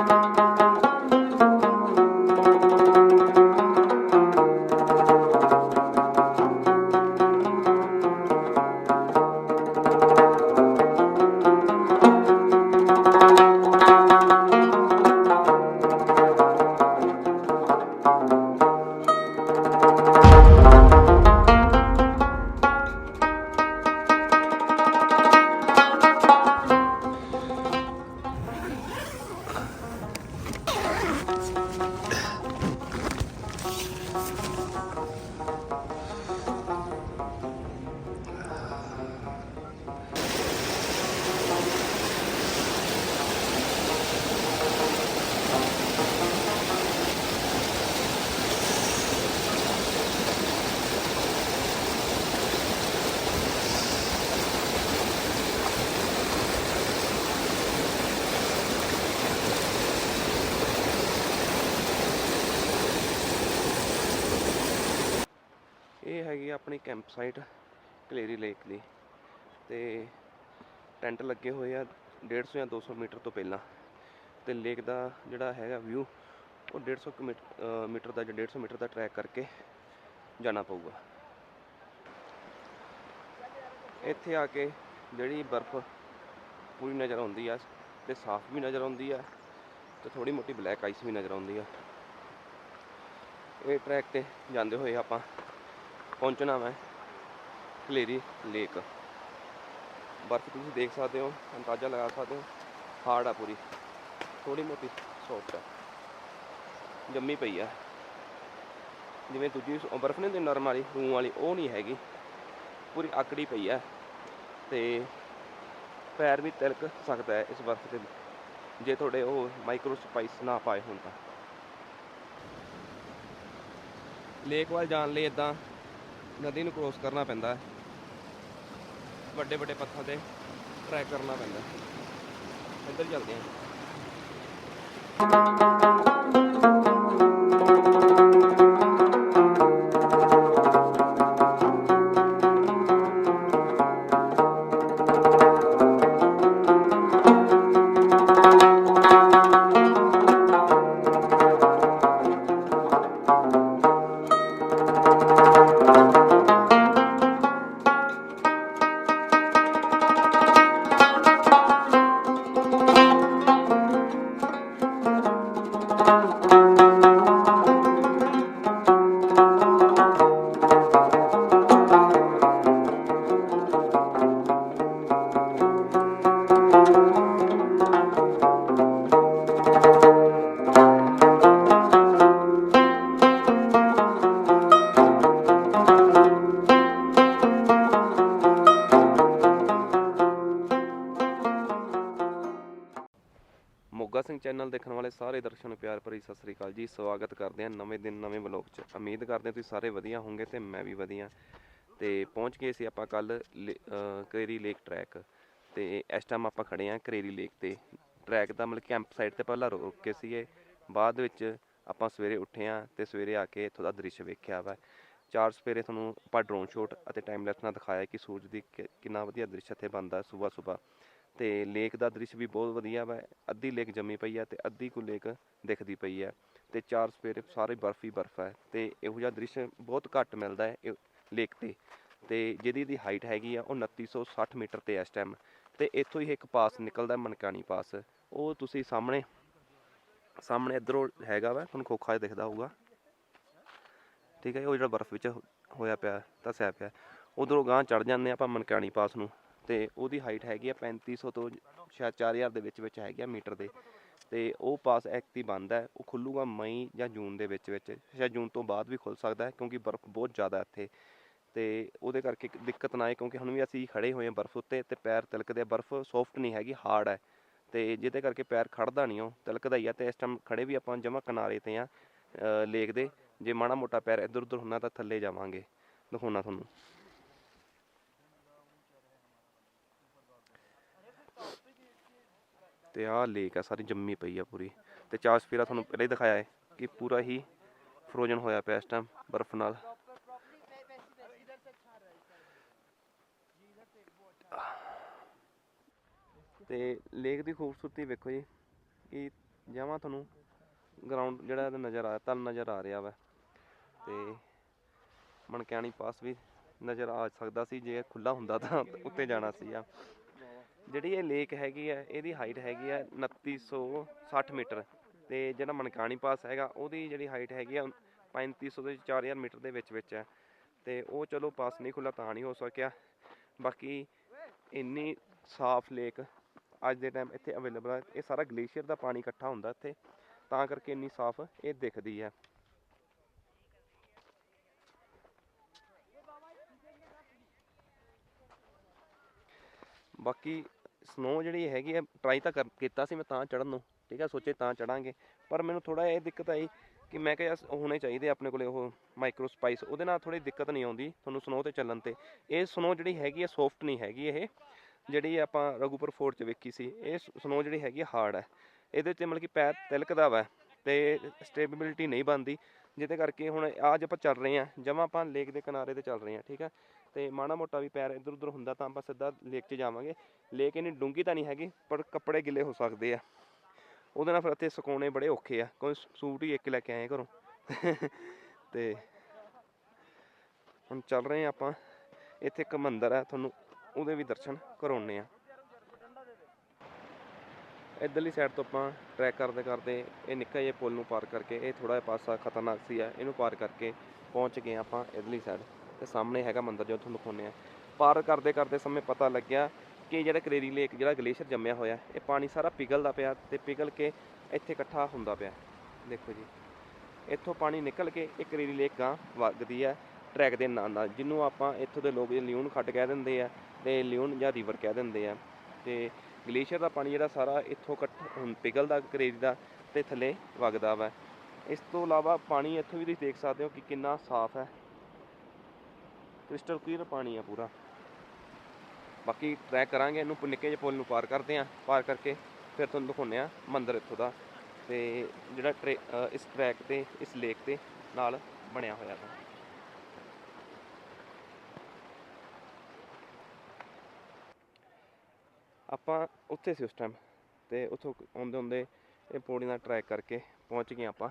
ਇਹ ਆਪਣੀ camp site ਕਲੇਰੀ lake ਦੀ ਤੇ ਟੈਂਟ ਲੱਗੇ ਹੋਏ ਆ 150 ਜਾਂ 200 ਮੀਟਰ ਤੋਂ ਪਹਿਲਾਂ ਤੇ ਲੇਕ ਦਾ ਜਿਹੜਾ ਹੈਗਾ ਵਿਊ ਉਹ 150 ਕੁ ਮੀਟ- ਮੀਟਰ ਦਾ ਜਾਂ 150 ਮੀਟਰ ਦਾ ਟਰੈਕ ਕਰਕੇ ਜਾਣਾ ਪਊਗਾ। ਇੱਥੇ ਆ ਕੇ ਜਿਹੜੀ ਬਰਫ਼ ਪੂਰੀ ਨਜ਼ਰ ਆਉਂਦੀ ਆ ਤੇ ਸਾਫ਼ ਵੀ ਨਜ਼ਰ ਆਉਂਦੀ ਆ ਤੇ ਥੋੜੀ ਮੋਟੀ ਬਲੈਕ ਆਈਸ ਵੀ ਨਜ਼ਰ ਆਉਂਦੀ ਆ। ਇਹ ਟਰੈਕ ਤੇ ਜਾਂਦੇ ਹੋਏ ਆਪਾਂ ਪਹੁੰਚਣਾ ਮੈਂ। ਕਲੇਰੀ ਲੇਕ। ਬਰਫ਼ ਤੁਸੀਂ ਦੇਖ ਸਕਦੇ ਹੋ, ਅੰਦਾਜ਼ਾ ਲਗਾ ਸਕਦੇ ਹੋ ਹਾਰਡ ਆ ਪੂਰੀ। ਥੋੜੀ ਮੋਟੀ ਸੌਫਟ ਆ। ਜੰਮੀ ਪਈ ਆ। ਜਿਵੇਂ ਦੂਜੀ ਬਰਫ਼ ਨਹੀਂ ਹੁੰਦੀ ਨਰਮ ਵਾਲੀ, ਰੂੰ ਵਾਲੀ, ਉਹ ਨਹੀਂ ਹੈਗੀ। ਪੂਰੀ ਆਕੜੀ ਪਈ ਆ ਤੇ ਪੈਰ ਵੀ ਤਿਲਕ ਸਕਦਾ ਹੈ ਇਸ ਬਰਫ਼ 'ਤੇ ਜੇ ਤੁਹਾਡੇ ਉਹ ਮਾਈਕਰੋ ਸਪਾਈਸ ਨਾ ਪਾਏ ਹੋਣ ਤਾਂ। ਲੇਕ ਵੱਲ ਜਾਣ ਲਈ ਇਦਾਂ ਨਦੀ ਨੂੰ ਕ੍ਰੋਸ ਕਰਨਾ ਪੈਂਦਾ ਹੈ। ਵੱਡੇ ਵੱਡੇ ਪੱਥਰ ਤੇ ਟਰੈਕ ਕਰਨਾ ਪੈਂਦਾ ਇੱਧਰ ਚੱਲਦੇ ਹਾਂ। ਸਾਰੇ ਦਰਸ਼ਕਾਂ ਨੂੰ ਪਿਆਰ ਭਰੀ ਸਤਿ ਸ੍ਰੀ ਅਕਾਲ ਜੀ। ਸਵਾਗਤ ਕਰਦੇ ਹਾਂ ਨਵੇਂ ਦਿਨ, ਨਵੇਂ ਵਲੌਗ 'ਚ। ਉਮੀਦ ਕਰਦੇ ਹਾਂ ਤੁਸੀਂ ਸਾਰੇ ਵਧੀਆ ਹੋਵੋਗੇ ਤੇ ਮੈਂ ਵੀ ਵਧੀਆ। ਤੇ ਪਹੁੰਚ ਗਏ ਸੀ ਆਪਾਂ ਕੱਲ ਕਰੇਰੀ ਲੇਕ ਟਰੈਕ। ਤੇ ਇਸ ਟਾਈਮ ਆਪਾਂ ਖੜੇ ਹਾਂ ਕਰੇਰੀ ਲੇਕ ਤੇ। ਟਰੈਕ ਦਾ ਮਤਲਬ ਕੈਂਪ ਸਾਈਟ ਤੇ ਪਹਿਲਾਂ ਰੁਕ ਕੇ ਸੀਗੇ। ਬਾਅਦ ਵਿੱਚ ਆਪਾਂ ਸਵੇਰੇ ਉੱਠੇ ਹਾਂ ਤੇ ਸਵੇਰੇ ਆ ਕੇ ਇੱਥੋਂ ਦਾ ਦ੍ਰਿਸ਼ ਵੇਖਿਆ ਵਾ। ਚਾਰ ਸਵੇਰੇ ਤੁਹਾਨੂੰ ਆਪਾਂ ਡਰੋਨ ਸ਼ਾਟ ਅਤੇ ਟਾਈਮ ਲੈਪਸ ਨਾਲ ਦਿਖਾਇਆ ਕਿ ਸੂਰਜ ਦੀ ਕਿ- ਕਿੰਨਾ ਵਧੀਆ ਦ੍ਰਿਸ਼ ਇੱਥੇ ਬਣਦਾ ਸਵੇਰ ਸਵੇਰ ਤੇ ਲੇਕ ਦਾ ਦ੍ਰਿਸ਼ ਵੀ ਬਹੁਤ ਵਧੀਆ ਵਾ। ਅੱਧੀ ਲੇਕ ਜੰਮੀ ਪਈ ਆ ਤੇ ਅੱਧੀ ਕੁ ਲੇਕ ਦਿਖਦੀ ਪਈ ਆ ਤੇ ਚਾਰ ਸਵੇਰੇ ਸਾਰੇ ਬਰਫ ਹੀ ਬਰਫ ਹੈ ਤੇ ਇਹੋ ਜਿਹਾ ਦ੍ਰਿਸ਼ ਬਹੁਤ ਘੱਟ ਮਿਲਦਾ ਹੈ ਲੇਕ ਤੇ। ਤੇ ਜਿਹਦੀ ਦੀ ਹਾਈਟ ਹੈਗੀ ਆ ਉਹ 2960 ਮੀਟਰ ਤੇ ਇਸ ਟਾਈਮ ਤੇ ਇੱਥੋਂ ਹੀ ਇੱਕ ਪਾਸ ਨਿਕਲਦਾ ਮਨਕਾਣੀ ਪਾਸ। ਉਹ ਤੁਸੀਂ ਸਾਹਮਣੇ ਸਾਹਮਣੇ ਇਧਰੋਂ ਹੈਗਾ ਵਾ, ਤੁਹਾਨੂੰ ਖੋਖਾ ਦਿਖਦਾ ਹੋਊਗਾ। ਠੀਕ ਹੈ, ਉਹ ਜਿਹੜਾ ਬਰਫ਼ ਵਿੱਚ ਹੋ- ਹੋਇਆ ਪਿਆ, ਧਸਿਆ ਪਿਆ। ਉਧਰੋਂ ਗਾਂ ਚੜ ਜਾਂਦੇ ਆਪਾਂ ਮਨਕਾਣੀ ਪਾਸ ਨੂੰ। ਤੇ ਉਹਦੀ ਹਾਈਟ ਹੈਗੀ ਆ 3500 ਤੋਂ ਸ਼ਾਇਦ 4000 ਦੇ ਵਿੱਚ ਵਿੱਚ ਹੈਗੀ ਆ ਮੀਟਰ ਦੇ। ਤੇ ਉਹ ਪਾਸ ਐਕਤੀ ਬੰਦ ਹੈ, ਉਹ ਖੁੱਲੂਗਾ ਮਈ ਜਾਂ ਜੂਨ ਦੇ ਵਿੱਚ ਵਿੱਚ, ਸ਼ਾਇਦ ਜੂਨ ਤੋਂ ਬਾਅਦ ਵੀ ਖੁੱਲ ਸਕਦਾ ਹੈ ਕਿਉਂਕਿ ਬਰਫ਼ ਬਹੁਤ ਜ਼ਿਆਦਾ ਇੱਥੇ। ਤੇ ਉਹਦੇ ਕਰਕੇ ਦਿੱਕਤ ਨਾ ਆਏ ਕਿਉਂਕਿ ਹੁਣ ਵੀ ਅਸੀਂ ਖੜੇ ਹੋਏ ਹਾਂ ਬਰਫ਼ ਉੱਤੇ ਤੇ ਪੈਰ ਤਿਲਕਦੇ ਆ, ਬਰਫ਼ ਸੌਫਟ ਨਹੀਂ ਹੈਗੀ ਹਾਰਡ ਹੈ। ਤੇ ਜਿਹਦੇ ਕਰਕੇ ਪੈਰ ਖੜਦਾ ਨਹੀਂ ਉਹ, ਤਿਲਕਦਾ ਹੀ ਆ ਤੇ ਇਸ ਟਾਈਮ ਖੜੇ ਵੀ ਆਪਾਂ ਜਮਾ ਕਿਨਾਰੇ ਤੇ ਆ ਲੇਕ ਦੇ, ਜੇ ਮਾੜਾ ਮੋਟਾ ਪੈਰ ਇੱਧਰ ਉੱਧਰ ਹੁੰਦਾ ਤਾਂ ਥੱਲੇ ਜਾਵਾਂਗੇ, ਦਿਖਾਉਣਾ ਤੁਹਾਨੂੰ। ਤੇ ਆਹ ਲੇਕ ਆ, ਸਾਰੀ ਜੰਮੀ ਪਈ ਆ ਪੂਰੀ। ਤੇ ਚਾਰ ਸਫੀਰਾ ਤੁਹਾਨੂੰ ਪਹਿਲਾਂ ਹੀ ਦਿਖਾਇਆ ਹੈ ਕਿ ਪੂਰਾ ਹੀ ਫਰੋਜ਼ਨ ਹੋਇਆ ਪਿਆ ਇਸ ਟਾਈਮ ਬਰਫ਼ ਨਾਲ। ਤੇ ਲੇਕ ਦੀ ਖੂਬਸੂਰਤੀ ਵੇਖੋ ਜੀ, ਕਿ ਜਮਾਂ ਤੁਹਾਨੂੰ ਗਰਾਊਂਡ ਜਿਹੜਾ ਇਹਦਾ ਨਜ਼ਰ ਆ, ਤਲ ਨਜ਼ਰ ਆ ਰਿਹਾ ਵਾ। ਤੇ ਮਣਕਿਆਣੀ ਪਾਸ ਵੀ ਨਜ਼ਰ ਆ ਸਕਦਾ ਸੀ, ਜੇ ਖੁੱਲਾ ਹੁੰਦਾ ਤਾਂ ਉੱਤੇ ਜਾਣਾ ਸੀ ਆ। ਜਿਹੜੀ ਇਹ ਲੇਕ ਹੈਗੀ ਆ, ਇਹਦੀ ਹਾਈਟ ਹੈਗੀ ਆ 2960 ਮੀਟਰ ਤੇ ਜਿਹੜਾ ਮਣਕਾਣੀ ਪਾਸ ਹੈਗਾ, ਉਹਦੀ ਜਿਹੜੀ ਹਾਈਟ ਹੈਗੀ ਆ 3500 ਤੋਂ 4000 ਮੀਟਰ ਦੇ ਵਿੱਚ ਵਿੱਚ ਹੈ। ਤੇ ਉਹ ਚਲੋ ਪਾਸ ਨਹੀਂ ਖੁੱਲਾ ਤਾਂ ਨਹੀਂ ਹੋ ਸਕਿਆ। ਬਾਕੀ ਇੰਨੀ ਸਾਫ਼ ਲੇਕ ਅੱਜ ਦੇ ਟਾਈਮ ਇੱਥੇ ਅਵੇਲੇਬਲ ਹੈ ਇਹ ਸਾਰਾ ਗਲੇਸ਼ੀਅਰ ਦਾ ਪਾਣੀ ਇਕੱਠਾ ਹੁੰਦਾ ਇੱਥੇ, ਤਾਂ ਕਰਕੇ ਇੰਨੀ ਸਾਫ਼ ਇਹ ਦਿਖਦੀ ਹੈ। ਬਾਕੀ ਸਨੋ ਜਿਹੜੀ ਹੈਗੀ ਹੈ ਟਰਾਈ ਤਾਂ ਕਰ, ਕੀਤਾ ਸੀ ਮੈਂ ਤਾਂ ਚੜਨ ਨੂੰ, ਠੀਕ ਹੈ ਸੋਚੇ ਤਾਂ ਚੜਾਂਗੇ ਪਰ ਮੈਨੂੰ ਥੋੜਾ ਇਹ ਦਿੱਕਤ ਆਈ ਕਿ ਮੈਂ ਕਿਹਾ ਹੋਣੇ ਚਾਹੀਦੇ ਆਪਣੇ ਕੋਲੇ ਉਹ ਮਾਈਕਰੋ ਸਪਾਈਸ ਉਹਦੇ ਨਾਲ ਥੋੜੀ ਦਿੱਕਤ ਨਹੀਂ ਆਉਂਦੀ ਤੁਹਾਨੂੰ ਸਨੋ ਤੇ ਚੱਲਣ ਤੇ। ਇਹ ਸਨੋ ਜਿਹੜੀ ਹੈਗੀ ਹੈ ਸੌਫਟ ਨਹੀਂ ਹੈਗੀ ਇਹ, ਜਿਹੜੀ ਆਪਾਂ ਰਘੂਪੁਰ ਫੋਰਟ 'ਚ ਵੇਖੀ ਸੀ, ਇਹ ਸਨੋ ਜਿਹੜੀ ਹੈਗੀ ਹਾਰਡ ਹੈ ਇਹਦੇ ਤੇ ਮਤਲਬ ਕਿ ਪੈਰ ਤਿਲਕਦਾ ਵਾ ਤੇ ਸਟੇਬਿਲਿਟੀ ਨਹੀਂ ਬਣਦੀ, ਜਿਹਦੇ ਕਰਕੇ ਹੁਣ ਅੱਜ ਆਪਾਂ ਚੱਲ ਰਹੇ ਹਾਂ ਜਮਾਂ ਆਪਾਂ ਲੇਕ ਦੇ ਕਿਨਾਰੇ ਤੇ ਚੱਲ ਰਹੇ ਹਾਂ ਠੀਕ ਹੈ ਤੇ ਮਾੜਾ ਮੋਟਾ ਵੀ ਪੈਰ ਇੱਧਰ ਉੱਧਰ ਹੁੰਦਾ ਤਾਂ ਆਪਾਂ ਸਿੱਧਾ ਲੇਕ 'ਚ ਜਾਵਾਂਗੇ। ਲੇਕ ਇੰਨੀ ਡੂੰਗੀ ਤਾਂ ਨਹੀਂ ਹੈਗੀ, ਪਰ ਕੱਪੜੇ ਗਿੱਲੇ ਹੋ ਸਕਦੇ ਆ। ਉਹਦੇ ਨਾਲ ਫਿਰ ਇੱਥੇ ਸੁਕਾਉਣੇ ਬੜੇ ਔਖੇ ਆ। ਕੋਈ ਸੂਟ ਹੀ ਇੱਕ ਲੈ ਕੇ ਆਏ ਘਰੋਂ। ਤੇ ਹੁਣ ਚੱਲ ਰਹੇ ਆ ਆਪਾਂ। ਇੱਥੇ ਇੱਕ ਮੰਦਿਰ ਹੈ ਤੁਹਾਨੂੰ ਉਹਦੇ ਵੀ ਦਰਸ਼ਨ ਕਰਾਉਣੇ ਆ ਇੱਧਰਲੀ ਸਾਈਡ ਤੋਂ ਆਪਾਂ ਟਰੈਕ ਕਰਦੇ ਕਰਦੇ ਇਹ ਨਿੱਕਾ ਜਿਹਾ ਪੁਲ ਨੂੰ ਪਾਰ ਕਰਕੇ, ਇਹ ਥੋੜਾ ਜਿਹਾ ਪਾਸਾ ਖਤਰਨਾਕ ਸੀ ਆ, ਇਹਨੂੰ ਪਾਰ ਕਰਕੇ ਪਹੁੰਚ ਗਏ ਆਪਾਂ ਇੱਧਰਲੀ ਸਾਈਡ ਤੇ ਸਾਹਮਣੇ ਹੈਗਾ ਮੰਦਿਰ ਜੋ ਤੁਹਾਨੂੰ ਦਿਖਾਉਂਦੇ ਆ ਪਾਰ ਕਰਦੇ ਕਰਦੇ ਸਮੇਂ ਪਤਾ ਲੱਗਿਆ ਕਿ ਜਿਹੜਾ ਕਰੇਰੀ ਲੇਕ, ਜਿਹੜਾ ਗਲੇਸ਼ੀਅਰ ਜੰਮਿਆ ਹੋਇਆ, ਇਹ ਪਾਣੀ ਸਾਰਾ ਪਿਘਲਦਾ ਪਿਆ ਤੇ ਪਿਘਲ ਕੇ ਇੱਥੇ ਇਕੱਠਾ ਹੁੰਦਾ ਪਿਆ। ਦੇਖੋ ਜੀ, ਇੱਥੋਂ ਪਾਣੀ ਨਿਕਲ ਕੇ ਇਹ ਕਰੇਰੀ ਲੇਕ ਗਾਂ ਵਗਦੀ ਹੈ, ਟਰੈਕ ਦੇ ਨਾਂ ਨਾਲ, ਜਿਹਨੂੰ ਆਪਾਂ ਇੱਥੋਂ ਦੇ ਲੋਕ ਲਿਊਨ ਖੱਡ ਕਹਿ ਦਿੰਦੇ ਆ ਤੇ ਲਿਊਨ ਜਾਂ ਰਿਵਰ ਕਹਿ ਦਿੰਦੇ ਆ। ਤੇ ਗਲੇਸ਼ੀਅਰ ਦਾ ਪਾਣੀ ਜਿਹੜਾ ਸਾਰਾ ਇੱਥੋਂ ਇਕੱਠਾ ਹੁਣ ਪਿਘਲਦਾ ਕਰੇਰੀ ਦਾ ਤੇ ਥੱਲੇ ਵਗਦਾ ਵਾ। ਇਸ ਤੋਂ ਇਲਾਵਾ ਪਾਣੀ ਇੱਥੋਂ ਵੀ ਤੁਸੀਂ ਦੇਖ ਸਕਦੇ ਹੋ ਕਿ ਕਿੰਨਾ ਸਾਫ਼ ਹੈ। ਕ੍ਰਿਸਟਲ ਕਲੀਅਰ ਪਾਣੀ ਆ ਪੂਰਾ। ਬਾਕੀ ਟਰੈਕ ਕਰਾਂਗੇ, ਇਹਨੂੰ ਨਿੱਕੇ ਜਿਹੇ ਪੁਲ ਨੂੰ ਪਾਰ ਕਰਦੇ ਆਂ, ਪਾਰ ਕਰਕੇ ਫਿਰ ਤੁਹਾਨੂੰ ਦਿਖਾਉਂਦੇ ਆ ਮੰਦਿਰ ਇੱਥੋਂ ਦਾ। ਤੇ ਜਿਹੜਾ ਟਰੇ- ਇਸ ਟਰੈਕ ਤੇ, ਇਸ ਲੇਕ ਤੇ ਨਾਲ ਬਣਿਆ ਹੋਇਆ ਹੈ ਆਪਾਂ ਉੱਥੇ ਸੀ ਉਸ ਟਾਈਮ ਤੇ ਉੱਥੋਂ ਆਉਂਦੇ ਹੁੰਦੇ ਇਹ ਪੌੜੀ ਦਾ ਟਰੈਕ ਕਰਕੇ ਪਹੁੰਚ ਗਏ ਆਪਾਂ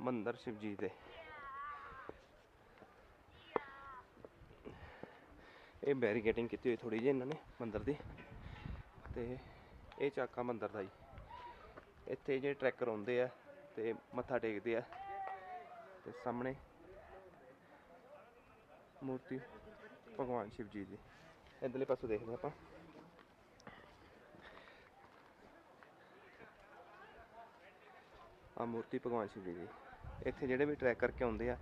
ਮੰਦਰ ਸ਼ਿਵਜੀ ਦੇ। ਇਹ ਬੈਰੀਕੇਟਿੰਗ ਕੀਤੀ ਹੋਈ ਥੋੜੀ ਜਿਹੀ ਇਹਨਾਂ ਨੇ ਮੰਦਰ ਦੀ। ਤੇ ਇਹ ਚਾਕਾ ਮੰਦਰ ਦਾ ਜੀ। ਇੱਥੇ ਜਿਹੜੇ ਟਰੈਕਰ ਆਉਂਦੇ ਆ ਤੇ ਮੱਥਾ ਟੇਕਦੇ ਆ। ਤੇ ਸਾਹਮਣੇ ਮੂਰਤੀ ਭਗਵਾਨ ਸ਼ਿਵ ਜੀ ਦੀ। ਇਧਰਲੇ ਪਾਸੇ ਦੇਖਦੇ ਆਪਾਂ। ਆ ਮੂਰਤੀ ਭਗਵਾਨ ਸ਼ਿਵ ਜੀ ਦੀ। ਇੱਥੇ ਜਿਹੜੇ ਵੀ ਟਰੈਕ ਕਰਕੇ ਆਉਂਦੇ ਆ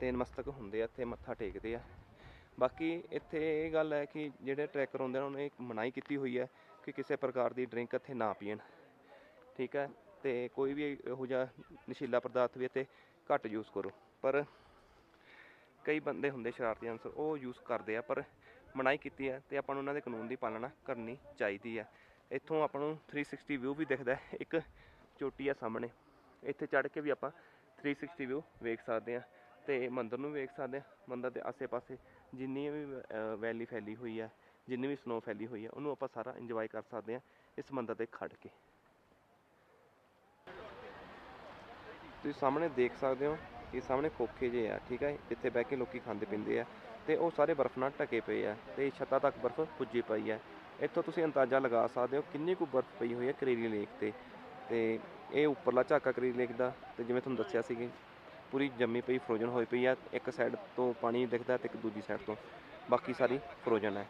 ਤੇ ਨਮਸਤਕ ਹੁੰਦੇ ਆ, ਇੱਥੇ ਮੱਥਾ ਟੇਕਦੇ ਆ। ਬਾਕੀ ਇੱਥੇ ਇਹ ਗੱਲ ਹੈ ਕਿ ਜਿਹੜੇ ਟਰੈਕਰ ਹੁੰਦੇ ਨੇ, ਉਹਨਾਂ ਨੇ ਮਨਾਹੀ ਕੀਤੀ ਹੋਈ ਹੈ ਕਿ ਕਿਸੇ ਪ੍ਰਕਾਰ ਦੀ ਡਰਿੰਕ ਇੱਥੇ ਨਾ ਪੀਣ। ਠੀਕ ਹੈ? ਤੇ ਕੋਈ ਵੀ ਇਹੋ ਜਿਹਾ ਨਸ਼ੀਲਾ ਪਦਾਰਥ ਵੀ ਇੱਥੇ ਘੱਟ ਯੂਜ਼ ਕਰੋ। ਪਰ ਕਈ ਬੰਦੇ ਹੁੰਦੇ ਸ਼ਰਾਰਤੀ ਅਨਸਰ, ਉਹ ਯੂਜ਼ ਕਰਦੇ ਆ, ਪਰ ਮਨਾਹੀ ਕੀਤੀ ਹੈ ਤੇ ਆਪਾਂ ਨੂੰ ਉਹਨਾਂ ਦੇ ਕਾਨੂੰਨ ਦੀ ਪਾਲਣਾ ਕਰਨੀ ਚਾਹੀਦੀ ਹੈ। ਇੱਥੋਂ ਆਪਾਂ ਨੂੰ 360 ਵਿਊ ਵੀ ਦਿਖਦਾ ਹੈ, ਇੱਕ ਚੋਟੀ ਆ ਸਾਹਮਣੇ। ਇੱਥੇ ਚੜ੍ਹ ਕੇ ਵੀ ਆਪਾਂ 360 ਵਿਊ ਵੇਖ ਸਕਦੇ ਆ ਤੇ ਮੰਦਰ ਨੂੰ ਵੇਖ ਸਕਦੇ ਆ ਮੰਦਰ ਦੇ ਆਸੇ-ਪਾਸੇ ਜਿੰਨੀ ਵੀ ਵੈਲੀ ਫੈਲੀ ਹੋਈ ਆ, ਜਿੰਨੀ ਵੀ ਸਨੋ ਫੈਲੀ ਹੋਈ ਆ, ਉਹਨੂੰ ਆਪਾਂ ਸਾਰਾ ਇੰਜੋਏ ਕਰ ਸਕਦੇ ਆ ਇਸ ਮੰਦਰ ਤੇ ਖੜ ਕੇ। ਤੁਸੀਂ ਸਾਹਮਣੇ ਦੇਖ ਸਕਦੇ ਹੋ ਕਿ ਸਾਹਮਣੇ ਖੋਖੇ ਜੇ ਆ, ਠੀਕ ਹੈ ਜਿੱਥੇ ਬਹਿ ਕੇ ਲੋਕੀ ਖਾਂਦੇ ਪੀਂਦੇ ਆ ਤੇ ਉਹ ਸਾਰੇ ਬਰਫ਼ ਨਾਲ ਢਕੇ ਪਏ ਆ ਤੇ ਛੱਤਾਂ ਤੱਕ ਬਰਫ਼ ਪੁੱਜੀ ਪਈ ਆ। ਇੱਥੋਂ ਤੁਸੀਂ ਅੰਦਾਜ਼ਾ ਲਗਾ ਸਕਦੇ ਹੋ ਕਿੰਨੀ ਕੁ ਬਰਫ਼ ਪਈ ਹੋਈ ਹੈ ਕਰੇਰੀ ਲੇਕ ਤੇ। ਤੇ ਇਹ ਉੱਪਰਲਾ ਝਾਕਾ ਕਰੇਰੀ ਲੇਕ ਦਾ ਤੇ ਜਿਵੇਂ ਤੁਹਾਨੂੰ ਦੱਸਿਆ ਸੀ ਕਿ ਪੂਰੀ ਜੰਮੀ ਪਈ ਫਰੋਜ਼ਨ ਹੋਈ ਪਈ ਆ। ਇੱਕ ਸਾਈਡ ਤੋਂ ਪਾਣੀ ਦਿਖਦਾ ਤੇ ਇੱਕ ਦੂਜੀ ਸਾਈਡ ਤੋਂ। ਬਾਕੀ ਸਾਰੀ ਫਰੋਜ਼ਨ ਹੈ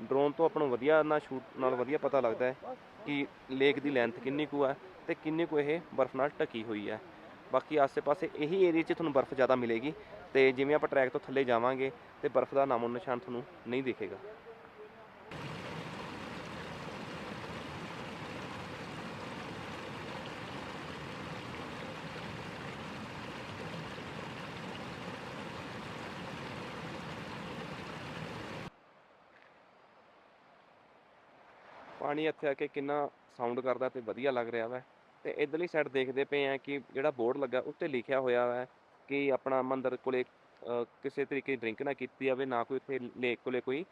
ਡਰੋਨ ਤੋਂ ਆਪਾਂ ਨੂੰ ਵਧੀਆ ਨਾਲ ਸ਼ੂਟ ਨਾਲ ਵਧੀਆ ਪਤਾ ਲੱਗਦਾ ਹੈ ਕਿ ਲੇਕ ਦੀ ਲੈਂਥ ਕਿੰਨੀ ਕੁ ਹੈ ਤੇ ਕਿੰਨੀ ਕੁ ਇਹ ਬਰਫ਼ ਨਾਲ ਢਕੀ ਹੋਈ ਹੈ ਬਾਕੀ ਆਸੇ-ਪਾਸੇ ਇਹੀ ਏਰੀਆ 'ਚ ਤੁਹਾਨੂੰ ਬਰਫ਼ ਜ਼ਿਆਦਾ ਮਿਲੇਗੀ ਤੇ ਜਿਵੇਂ ਆਪਾਂ ਟਰੈਕ ਤੋਂ ਥੱਲੇ ਜਾਵਾਂਗੇ ਤੇ ਬਰਫ਼ ਦਾ ਨਾਮੋ ਨਿਸ਼ਾਨ ਤੁਹਾਨੂੰ ਨਹੀਂ ਦਿਖੇਗਾ। ਪਾਣੀ ਇੱਥੇ ਆ ਕੇ ਕਿੰਨਾ ਸਾਊਂਡ ਕਰਦਾ ਤੇ ਵਧੀਆ ਲੱਗ ਰਿਹਾ ਵਾ। ਤੇ ਇਧਰਲੀ ਸਾਈਡ ਦੇਖਦੇ ਪਏ ਆ ਕਿ ਜਿਹੜਾ ਬੋਰਡ ਲੱਗਾ ਉੱਤੇ ਲਿਖਿਆ ਹੋਇਆ ਹੈ ਕਿ ਆਪਣਾ ਮੰਦਰ ਕੋਲੇ ਕਿਸੇ ਤਰੀਕੇ ਦੀ ਡਰਿੰਕ ਨਾ ਕੀਤੀ ਜਾਵੇ, ਨਾ ਕੋਈ ਇੱਥੇ ਲੇਕ ਕੋਲੇ ਕੋਈ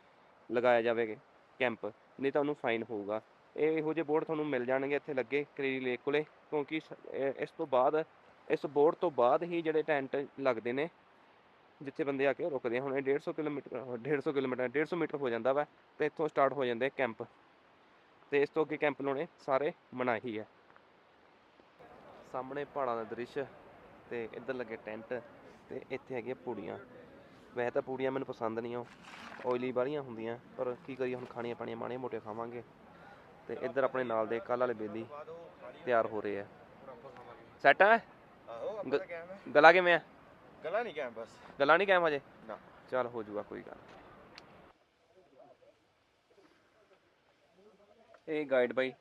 ਲਗਾਇਆ ਜਾਵੇ ਕੈਂਪ ਨਹੀਂ ਤਾਂ ਉਹਨੂੰ ਫਾਈਨ ਹੋਊਗਾ। ਇਹ ਇਹੋ ਜਿਹੇ ਬੋਰਡ ਤੁਹਾਨੂੰ ਮਿਲ ਜਾਣਗੇ ਇੱਥੇ ਲੱਗੇ ਕਰੀ ਲੇਕ ਕੋਲੇ, ਕਿਉਂਕਿ ਇਸ ਤੋਂ ਬਾਅਦ, ਇਸ ਬੋਰਡ ਤੋਂ ਬਾਅਦ ਹੀ ਜਿਹੜੇ ਟੈਂਟ ਲੱਗਦੇ ਨੇ, ਜਿੱਥੇ ਬੰਦੇ ਆ ਕੇ ਰੁਕਦੇ ਆ। ਹੁਣ ਇਹ 150 ਕਿਲੋਮੀਟਰ 150 ਕਿਲੋਮੀਟਰ 150 ਮੀਟਰ ਹੋ ਜਾਂਦਾ ਵਾ ਤੇ ਇੱਥੋਂ ਸਟਾਰਟ ਹੋ ਜਾਂਦੇ ਕੈਂਪ ਤੇ ਇਸ ਤੋਂ ਅੱਗੇ ਕੈਂਪ ਲਾਉਣੇ ਸਾਰੇ ਮਨਾਹੀ ਹੈ ਸਾਹਮਣੇ ਪਹਾੜਾਂ ਦਾ ਦ੍ਰਿਸ਼ ਤੇ ਇੱਧਰ ਲੱਗੇ ਟੈਂਟ ਤੇ ਇੱਥੇ ਹੈਗੀਆਂ ਪੂੜੀਆਂ। ਵੈਸੇ ਤਾਂ ਪੂੜੀਆਂ ਮੈਨੂੰ ਪਸੰਦ ਨਹੀਂ ਆ ਓਇਲੀ ਵਾਲੀਆਂ ਹੁੰਦੀਆਂ ਪਰ ਕੀ ਕਰੀਏ ਹੁਣ ਖਾਣੀਆਂ ਪਾਣੀਆਂ ਮਾਣੀਆਂ ਮੋਟੇ ਖਾਵਾਂਗੇ। ਤੇ ਇੱਧਰ ਆਪਣੇ ਨਾਲ ਦੇ ਕੱਲ ਵਾਲੇ ਬੇਲੀ ਤਿਆਰ ਹੋ ਰਹੇ ਆ। ਸੈਟ ਹੈ ਆਹੋ ਗਲਾ ਕਿਵੇਂ ਆ? ਗਲਾ ਨਹੀਂ ਕਹਿ ਬਸ। ਗਲਾ ਨਹੀਂ ਕਾਇਮ ਹਜੇ? ਨਾ। ਚੱਲ ਹੋ ਜਾਊਗਾ ਕੋਈ ਗੱਲ ਇਹ ਗਾਈਡ ਬਾਈ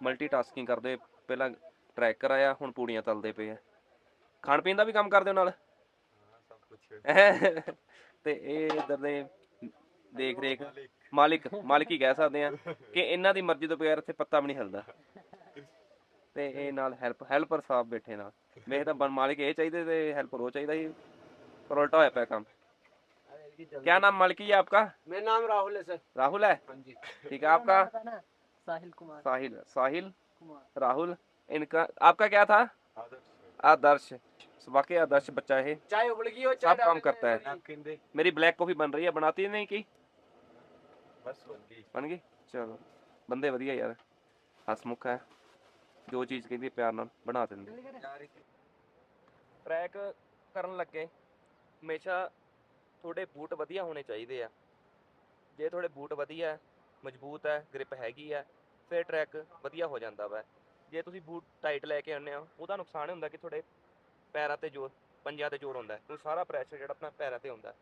ਮਲਟੀਟਾਸਕਿੰਗ ਕਰਦੇ ਪਹਿਲਾਂ ਟਰੈਕ ਕਰਾਇਆ ਹੁਣ ਪੂੜੀਆਂ ਤਲਦੇ ਪਏ ਆ ਖਾਣ ਪੀਣ ਦਾ ਵੀ ਕੰਮ ਕਰਦੇ ਹੋ ਨਾਲ ਸਭ ਕੁਝ ਤੇ ਇਹ ਇਧਰ ਦੇ ਦੇਖ ਰੇਖ ਮਾਲਿਕ ਮਾਲਿਕ ਹੀ ਕਹਿ ਸਕਦੇ ਆ ਕਿ ਇਹਨਾਂ ਦੀ ਮਰਜ਼ੀ ਤੋਂ ਬਗੈਰ ਇੱਥੇ ਪੱਤਾ ਵੀ ਨਹੀਂ ਹਿਲਦਾ ਤੇ ਇਹ ਨਾਲ ਹੈਲਪ ਹੈਲਪਰ ਸਾਹਿਬ ਬੈਠੇ ਨਾਲ ਵੇਖ ਤਾਂ ਬਨ ਮਾਲਿਕ ਇਹ ਚਾਹੀਦੇ ਤੇ ਹੈਲਪਰ ਉਹ ਚਾਹੀਦਾ ਸੀ ਪਰ ਉਲਟਾ ਹੋਇਆ ਪਿਆ ਕੰਮ क्या नाम मालिकी है आपका मेरा नाम राहुल है सर राहुल है हाँ जी ठीक है आपका साहिल कुमार साहिल साहिल कुमार राहुल इनका आपका क्या था आदर्श वाकई आदर्श बच्चा है चाय उबलगी हो सब काम करता है ਨੈਪਕਿਨ ਦੇ मेरी ब्लैक कॉफी बन रही है बनाती नहीं की ਬਸ ਹੋ ਗਈ ਬਣ ਗਈ ਚਲੋ ਬੰਦੇ ਵਧੀਆ ਯਾਰ ਹਸਮੁਖ ਹੈ ਜੋ ਚੀਜ਼ ਕਹਿੰਦੀ ਪਿਆਰ ਨਾਲ ਬਣਾ ਦਿੰਦੇ ਟਰੈਕ ਕਰਨ ਲੱਗੇ ਹਮੇਸ਼ਾ ਤੁਹਾਡੇ ਬੂਟ ਵਧੀਆ ਹੋਣੇ ਚਾਹੀਦੇ ਆ ਜੇ ਤੁਹਾਡੇ ਬੂਟ ਵਧੀਆ ਹੈ, ਮਜ਼ਬੂਤ ਹੈ ਗ੍ਰਿਪ ਹੈਗੀ ਹੈ, ਫਿਰ ਟਰੈਕ ਵਧੀਆ ਹੋ ਜਾਂਦਾ ਵਾ। ਜੇ ਤੁਸੀਂ ਬੂਟ ਟਾਈਟ ਲੈ ਕੇ ਆਉਂਦੇ ਹੋ, ਉਹਦਾ ਨੁਕਸਾਨ ਇਹ ਹੁੰਦਾ ਕਿ ਤੁਹਾਡੇ ਪੈਰਾਂ ਤੇ ਜ਼ੋਰ, ਪੰਜਾਂ ਤੇ ਜ਼ੋਰ ਹੁੰਦਾ ਹੈ। ਸਾਰਾ ਪ੍ਰੈਸ਼ਰ ਜਿਹੜਾ ਆਪਣਾ ਪੈਰਾਂ ਤੇ ਹੁੰਦਾ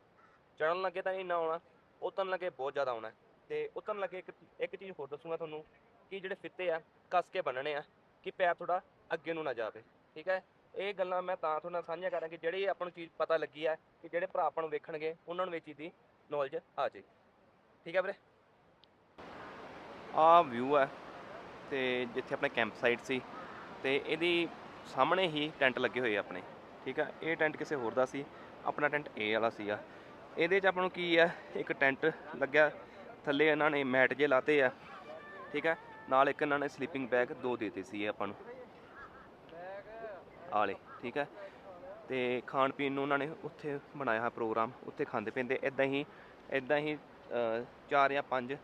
ਚੜਨ ਲੱਗੇ ਤਾਂ ਇੰਨਾ ਆਉਣਾ, ਉਤਰਨ ਲੱਗੇ ਬਹੁਤ ਜ਼ਿਆਦਾ ਆਉਣਾ ਤੇ ਉਤਰਨ ਲੱਗੇ ਇੱਕ ਇੱਕ ਚੀਜ਼ ਹੋਰ ਦੱਸੂਗਾ ਤੁਹਾਨੂੰ ਕਿ ਜਿਹੜੇ ਫਿੱਤੇ ਆ, ਕੱਸ ਕੇ ਬੰਨਣੇ ਆ, ਕਿ ਪੈਰ ਥੋੜਾ ਅੱਗੇ ਨੂੰ ਨਾ ਜਾਵੇ, ਠੀਕ ਹੈ? ਇਹ ਗੱਲਾਂ ਮੈਂ ਤਾਂ ਤੁਹਾਡੇ ਨਾਲ ਸਾਂਝੀਆਂ ਕਰਾਂ ਕਿ ਜਿਹੜੀ ਆਪਾਂ ਨੂੰ ਚੀਜ਼ ਪਤਾ ਲੱਗੀ ਆ ਕਿ ਜਿਹੜੇ ਭਰਾ ਆਪਾਂ ਨੂੰ ਵੇਖਣਗੇ, ਉਹਨਾਂ ਨੂੰ ਇਹ ਚੀਜ਼ ਦੀ ਨੌਲੇਜ ਆ ਜੇ ਠੀਕ ਹੈ ਵੀਰੇ? ਆ ਵਿਊ ਹੈ ਤੇ ਜਿੱਥੇ ਆਪਣੇ ਕੈਂਪ ਸਾਈਟ ਸੀ ਤੇ ਇਹਦੀ ਸਾਹਮਣੇ ਹੀ ਟੈਂਟ ਲੱਗੇ ਹੋਏ ਆਪਣੇ, ਠੀਕ ਆ? ਇਹ ਟੈਂਟ ਕਿਸੇ ਹੋਰ ਦਾ ਸੀ, ਆਪਣਾ ਟੈਂਟ ਏ ਵਾਲਾ ਸੀਗਾ। ਇਹਦੇ 'ਚ ਆਪਾਂ ਨੂੰ ਕੀ ਆ ਇੱਕ ਟੈਂਟ ਲੱਗਿਆ, ਥੱਲੇ ਇਹਨਾਂ ਨੇ ਮੈਟ ਜੇ ਲਾਤੇ ਆ, ਠੀਕ ਆ? ਨਾਲ ਇੱਕ ਇਹਨਾਂ ਨੇ ਸਲੀਪਿੰਗ ਬੈਗ ਦੋ ਦੇਤੇ ਸੀ ਆਪਾਂ ਨੂੰ। ਆਲੇ ਠੀਕ ਹੈ ਤੇ ਖਾਣ ਪੀਣ ਨੂੰ ਉਹਨਾਂ ਨੇ ਉੱਥੇ ਬਣਾਇਆ ਹੋਇਆ ਪ੍ਰੋਗਰਾਮ ਉੱਥੇ ਖਾਂਦੇ ਪੀਂਦੇ ਇਦਾਂ ਹੀ ਇਦਾਂ ਹੀ ਚਾਰ ਜਾਂ ਪੰਜ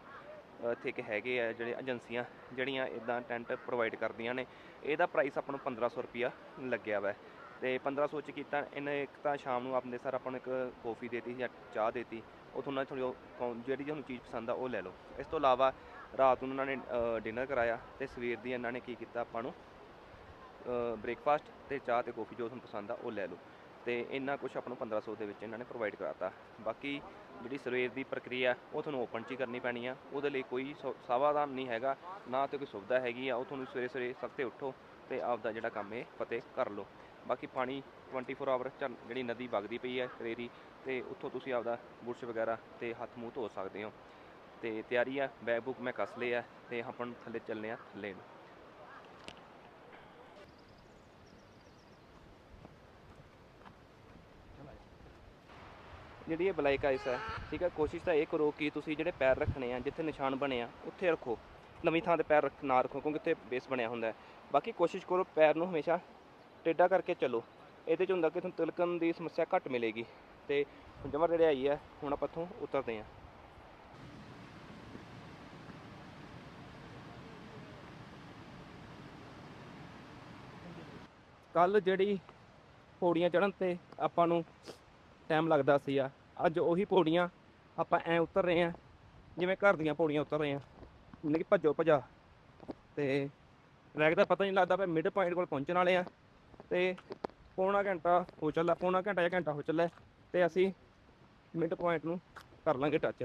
ਇੱਥੇ ਕਿ ਹੈਗੇ ਆ ਜਿਹੜੇ ਏਜੰਸੀਆਂ, ਜਿਹੜੀਆਂ ਇਦਾਂ ਟੈਂਟ ਪ੍ਰੋਵਾਈਡ ਕਰਦੀਆਂ ਨੇ, ਇਹਦਾ ਪ੍ਰਾਈਸ ਆਪਾਂ ਨੂੰ 1500 ਰੁਪਿਆ ਲੱਗਿਆ ਵਾ। ਤੇ 1500 ਚ ਕੀਤਾ, ਇਹਨੇ ਇੱਕ ਤਾਂ ਸ਼ਾਮ ਨੂੰ ਆਪਣੇ ਸਰ ਆਪਾਂ ਨੂੰ ਇੱਕ ਕੌਫੀ ਦੇਤੀ ਜਾਂ ਚਾਹ ਦੇਤੀ ਉਹ ਤੁਹਾਨੂੰ ਥੋੜੀ ਜਿਹੜੀ ਤੁਹਾਨੂੰ ਚੀਜ਼ ਪਸੰਦ ਆ ਉਹ ਲੈ ਲਓ। ਇਸ ਤੋਂ ਇਲਾਵਾ ਰਾਤ ਨੂੰ ਉਹਨਾਂ ਨੇ ਡਿਨਰ ਕਰਾਇਆ ਤੇ ਸਵੇਰ ਦੀ ਇਹਨਾਂ ਨੇ ਕੀ ਕੀਤਾ ਆਪਾਂ ਨੂੰ ਬ੍ਰੇਕਫਾਸਟ ਤੇ ਚਾਹ ਤੇ ਕੌਫੀ ਜੋ ਤੁਹਾਨੂੰ ਪਸੰਦ ਆ ਉਹ ਲੈ ਲਓ। ਤੇ ਇੰਨਾ ਕੁਝ ਆਪਾਂ ਨੂੰ 1500 ਦੇ ਵਿੱਚ ਇਹਨਾਂ ਨੇ ਪ੍ਰੋਵਾਈਡ ਕਰਾਤਾ। ਬਾਕੀ ਜਿਹੜੀ ਸਵੇਰ ਦੀ ਪ੍ਰਕਿਰਿਆ, ਉਹ ਤੁਹਾਨੂੰ ਓਪਨ 'ਚ ਹੀ ਕਰਨੀ ਪੈਣੀ ਆ। ਉਹਦੇ ਲਈ ਕੋਈ ਸੌ- ਸਾਵਾਧਾਨ ਨਹੀਂ ਹੈਗਾ, ਨਾ ਤੇ ਕੋਈ ਸੁਵਿਧਾ ਹੈਗੀ ਆ। ਉਹ ਤੁਹਾਨੂੰ ਸਵੇਰੇ ਸਵੇਰੇ ਸਖਤੇ ਉੱਠੋ ਤੇ ਆਪਦਾ ਜਿਹੜਾ ਕੰਮ ਹੈ ਫਤਿਹ ਕਰ ਲਓ। ਬਾਕੀ ਪਾਣੀ 24 ਆਵਰ ਜਿਹੜੀ ਨਦੀ ਵਗਦੀ ਪਈ ਹੈ ਰੇਰੀ ਤੇ ਉੱਥੋਂ ਤੁਸੀਂ ਆਪਦਾ ਬੁਰਸ਼ ਵਗੈਰਾ ਤੇ ਹੱਥ ਮੂੰਹ ਧੋ ਸਕਦੇ ਹੋ। ਤੇ ਤਿਆਰੀ ਆ ਬੈਗ ਬੁੱਕ ਮੈਂ ਕੱਸ ਲਿਆ ਆ ਤੇ ਆਪਾਂ ਥੱਲੇ ਚੱਲਨੇ ਆ, ਥੱਲੇ ਨੂੰ। ਜਿਹੜੀ ਇਹ ਬਲਾਈਕ ਆਈਸ ਹੈ, ਠੀਕ ਹੈ, ਕੋਸ਼ਿਸ਼ ਤਾਂ ਇਹ ਕਰੋ ਕਿ ਤੁਸੀਂ ਜਿਹੜੇ ਪੈਰ ਰੱਖਣੇ ਆ, ਜਿੱਥੇ ਨਿਸ਼ਾਨ ਬਣੇ ਆ, ਉੱਥੇ ਰੱਖੋ। ਨਵੀਂ ਥਾਂ ਤੇ ਪੈਰ ਰੱਖ, ਨਾ ਰੱਖੋ, ਕਿਉਂਕਿ ਉੱਥੇ ਬੇਸ ਬਣਿਆ ਹੁੰਦਾ ਹੈ। ਬਾਕੀ ਕੋਸ਼ਿਸ਼ ਕਰੋ ਪੈਰ ਨੂੰ ਹਮੇਸ਼ਾ ਟੇਢਾ ਕਰਕੇ ਚੱਲੋ। ਇਹਦੇ ਚ ਹੁੰਦਾ ਕਿ ਤੁਹਾਨੂੰ ਤਿਲਕਣ ਦੀ ਸਮੱਸਿਆ ਘੱਟ ਮਿਲੇਗੀ। ਤੇ ਜਿਹੜੇ ਆਈ ਹੈ, ਹੁਣ ਆਪਾਂ ਇੱਥੋਂ ਉਤਰਦੇ ਹਾਂ। ਕੱਲ ਜਿਹੜੀ ਪੌੜੀਆਂ ਚੜਨ ਤੇ ਆਪਾਂ ਨੂੰ ਟਾਈਮ ਲੱਗਦਾ ਸੀ ਆ। ਅੱਜ ਉਹੀ ਪੌੜੀਆਂ ਆਪਾਂ ਐ ਉਤਰ ਰਹੇ ਆ ਜਿਵੇਂ ਘਰ ਦੀਆਂ ਪੌੜੀਆਂ ਉਤਰ ਰਹੇ ਆ ਮਤਲਬ ਕਿ ਭੱਜੋ ਭਜਾ। ਤੇ ਰੈਕ ਦਾ ਪਤਾ ਨਹੀਂ ਲੱਗਦਾ ਪਿਆ ਮਿਡ ਪੁਆਇੰਟ ਕੋਲ ਪਹੁੰਚਣ ਵਾਲੇ ਆ ਤੇ ਪੌਣਾ ਘੰਟਾ ਹੋ ਚੱਲਾ ਪੌਣਾ ਘੰਟਾ ਜਾਂ ਘੰਟਾ ਹੋ ਚੱਲਾ ਤੇ ਅਸੀਂ ਮਿਡ ਪੁਆਇੰਟ ਨੂੰ ਕਰ ਲਾਂਗੇ ਟੱਚ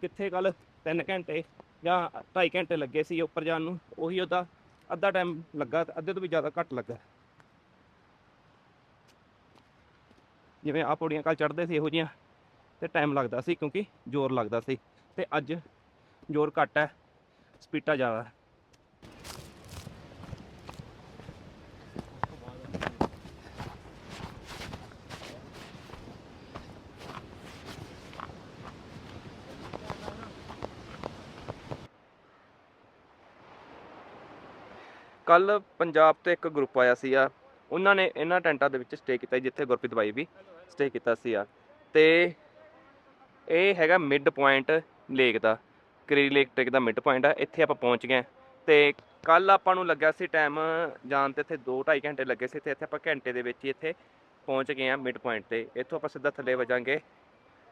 ਕਿੱਥੇ ਕੱਲ 3 ਘੰਟੇ ਜਾਂ 2.5 ਘੰਟੇ ਲੱਗੇ ਸੀ ਉੱਪਰ ਜਾਣ ਨੂੰ, ਉਹੀ ਉਹਦਾ ਅੱਧਾ ਟਾਈਮ ਲੱਗਾ, ਅੱਧੇ ਤੋਂ ਵੀ ਜ਼ਿਆਦਾ ਘੱਟ ਲੱਗਾ। ਜਿਵੇਂ ਆ ਪੌੜੀਆਂ ਕੱਲ ਚੜ੍ਹਦੇ ਸੀ ਇਹੋ ਜੀਆਂ ਤੇ ਟਾਈਮ ਲੱਗਦਾ ਸੀ ਕਿਉਂਕਿ ਜ਼ੋਰ ਲੱਗਦਾ ਸੀ ਤੇ ਅੱਜ ਜ਼ੋਰ ਘੱਟ ਹੈ ਸਪੀਟਾ ਜ਼ਿਆਦਾ ਹੈ। ਕੱਲ ਪੰਜਾਬ 'ਤੇ ਇੱਕ ਗਰੁੱਪ ਆਇਆ ਸੀਗਾ ਉਹਨਾਂ ਨੇ ਇਹਨਾਂ ਟੈਂਟਾਂ ਦੇ ਵਿੱਚ ਸਟੇ ਕੀਤਾ ਜਿੱਥੇ ਗੁਰਪ੍ਰੀਤ ਬਾਈ ਵੀ ਸਟੇ ਕੀਤਾ ਸੀ ਆ। ਤੇ ਇਹ ਹੈਗਾ ਮਿਡ ਪੁਆਇੰਟ ਲੇਕ ਦਾ ਕਰੀ ਲੇਕ ਟ੍ਰਿਕ ਦਾ ਮਿਡ ਪੁਆਇੰਟ ਆ, ਇੱਥੇ ਆਪਾਂ ਪਹੁੰਚ ਗਏ ਹਾਂ। ਤੇ ਕੱਲ ਆਪਾਂ ਨੂੰ ਲੱਗਿਆ ਸੀ ਟਾਈਮ ਜਾਣ ਤੇ ਇੱਥੇ 2.5 ਘੰਟੇ ਲੱਗੇ ਸੀ, ਤੇ ਇੱਥੇ ਆਪਾਂ ਘੰਟੇ ਦੇ ਵਿੱਚ ਹੀ ਇੱਥੇ ਪਹੁੰਚ ਗਏ ਆ ਮਿਡ ਪੁਆਇੰਟ ਤੇ। ਇੱਥੋਂ ਆਪਾਂ ਸਿੱਧਾ ਥੱਲੇ ਵਜਾਂਗੇ,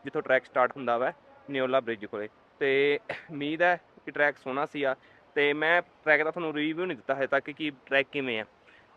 ਜਿੱਥੋਂ ਟਰੈਕ ਸਟਾਰਟ ਹੁੰਦਾ ਵਾ ਨਿਓਲਾ ਬ੍ਰਿਜ ਕੋਲੇ। ਤੇ ਉਮੀਦ ਹੈ ਕਿ ਟਰੈਕ ਸੋਹਣਾ ਸੀ ਆ। ਤੇ ਮੈਂ ਟਰੈਕ ਦਾ ਤੁਹਾਨੂੰ ਰਿਵਿਊ ਨਹੀਂ ਦਿੱਤਾ ਹਜੇ ਤੱਕ ਕਿ ਟਰੈਕ ਕਿਵੇਂ ਆ।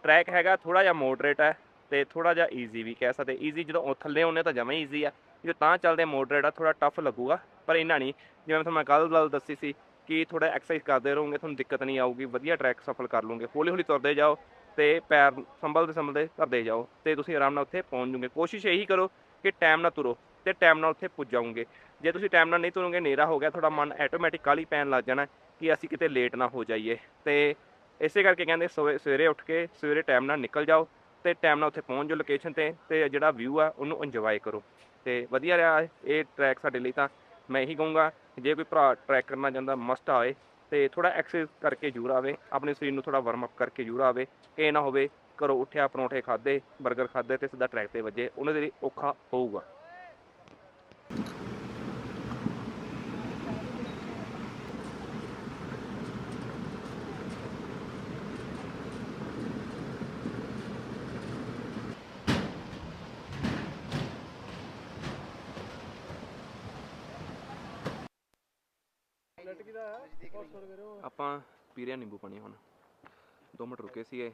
ਟਰੈਕ ਹੈਗਾ ਥੋੜਾ ਜਿਹਾ ਮੋਡਰੇਟ ਹੈ ਤੇ ਥੋੜਾ ਜਿਹਾ ਈਜ਼ੀ ਵੀ ਕਹਿ ਸਕਦੇ। ਈਜ਼ੀ ਜਦੋਂ ਉਹ ਥੱਲੇ ਆਉਂਦੇ ਤਾਂ ਜਮਾਂ ਈਜ਼ੀ ਆ। ਜਦੋਂ ਤਾਂ ਚੱਲਦੇ ਮੋਡਰੇਟ ਆ ਥੋੜਾ ਟਫ ਲੱਗੂਗਾ, ਪਰ ਇਹਨਾਂ ਨਹੀਂ। ਜਿਵੇਂ ਮੈਂ ਤੁਹਾਨੂੰ ਕੱਲ ਗੱਲ ਦੱਸੀ ਸੀ ਕਿ ਥੋੜਾ ਐਕਸਰਸਾਈਜ਼ ਕਰਦੇ ਰਹੋਗੇ, ਤੁਹਾਨੂੰ ਦਿੱਕਤ ਨਹੀਂ ਆਊਗੀ, ਵਧੀਆ ਟਰੈਕ ਸਫਲ ਕਰ ਲਓਗੇ। ਹੌਲੀ ਹੌਲੀ ਤੁਰਦੇ ਜਾਓ ਤੇ ਪੈਰ ਸੰਭਲਦੇ ਸੰਭਲਦੇ ਕਰਦੇ ਜਾਓ ਤੇ ਤੁਸੀਂ ਆਰਾਮ ਨਾਲ ਉੱਥੇ ਪਹੁੰਚ ਜੂਗੇ। ਕੋਸ਼ਿਸ਼ ਇਹੀ ਕਰੋ ਕਿ ਟਾਈਮ ਨਾਲ ਤੁਰੋ ਤੇ ਟਾਈਮ ਨਾਲ ਉੱਥੇ ਪੁੱਜ ਜਾਓਗੇ। ਜੇ ਤੁਸੀਂ ਟਾਈਮ ਨਾਲ ਨਹੀਂ ਤੁਰੋਗੇ, ਹਨੇਰਾ ਹੋ ਗਿਆ, ਤੁਹਾਡਾ ਮਨ ਆਟੋਮੈਟਿਕ ਕਾਲੀ ਪੈਣ ਲੱਗ ਜਾਣਾ ਕਿ ਅਸੀਂ ਕਿਤੇ ਲੇਟ ਨਾ ਹੋ ਜਾਈਏ ਤੇ ਇਸੇ ਕਰਕੇ ਕਹਿੰਦੇ ਸਵੇ- ਸਵੇਰੇ ਉੱਠ ਕੇ, ਸਵੇਰੇ ਟਾਈਮ ਨਾਲ ਨਿਕਲ ਜਾਓ ਤੇ ਟਾਈਮ ਨਾਲ ਉੱਥੇ ਪਹੁੰਚ ਜਾਓ ਲੋਕੇਸ਼ਨ ਤੇ ਤੇ ਜਿਹੜਾ ਵਿਊ ਆ ਉਹਨੂੰ ਇੰਜੋਏ ਕਰੋ। ਤੇ ਵਧੀਆ ਰਿਹਾ ਇਹ ਟਰੈਕ ਸਾਡੇ ਲਈ ਤਾਂ। ਮੈਂ ਇਹੀ ਕਹੂੰਗਾ, ਜੇ ਕੋਈ ਭਰਾ ਟਰੈਕ ਕਰਨਾ ਜਾਂਦਾ ਮਸਟ ਆਏ ਤੇ ਥੋੜਾ ਐਕਸਰਸਾਈਜ਼ ਕਰਕੇ ਜ਼ਰੂਰ ਆਵੇ, ਆਪਣੇ ਸਰੀਰ ਨੂੰ ਥੋੜਾ ਵਾਰਮ ਅਪ ਕਰਕੇ ਜ਼ਰੂਰ ਆਵੇ। ਇਹ ਨਾ ਹੋਵੇ ਘਰੋਂ ਉੱਠਿਆ ਪਰੌਂਠੇ ਖਾਦੇ 버ਗਰ ਖਾਦੇ ਤੇ ਸਿੱਧਾ ਟਰੈਕ ਤੇ ਵੱਜੇ ਉਹਨਾਂ ਦੇ ਲਈ ਔਖਾ ਹੋਊਗਾ। ਆਪਾਂ ਪੀ ਨਿੰਬੂ ਪਾਣੀ ਹੁਣ। ਦੋ ਮਿੰਟ ਰੁਕੇ ਸੀਗੇ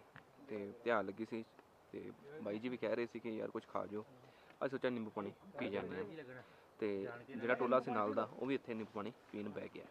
ਤੇ ਧਿਆਨ ਲੱਗੀ ਸੀ ਤੇ ਬਾਈ ਜੀ ਵੀ ਕਹਿ ਰਹੇ ਸੀ ਕਿ ਯਾਰ ਕੁਝ ਖਾ ਜਾਓ। ਅਸੀਂ ਸੋਚਿਆ ਨਿੰਬੂ ਪਾਣੀ ਪੀ ਜਾਂਦੇ ਹਾਂ। ਤੇ ਜਿਹੜਾ ਟੋਲਾ ਸੀ ਨਾਲ ਦਾ ਉਹ ਵੀ ਇੱਥੇ ਨਿੰਬੂ ਪਾਣੀ ਪੀਣ ਬਹਿ ਗਿਆ।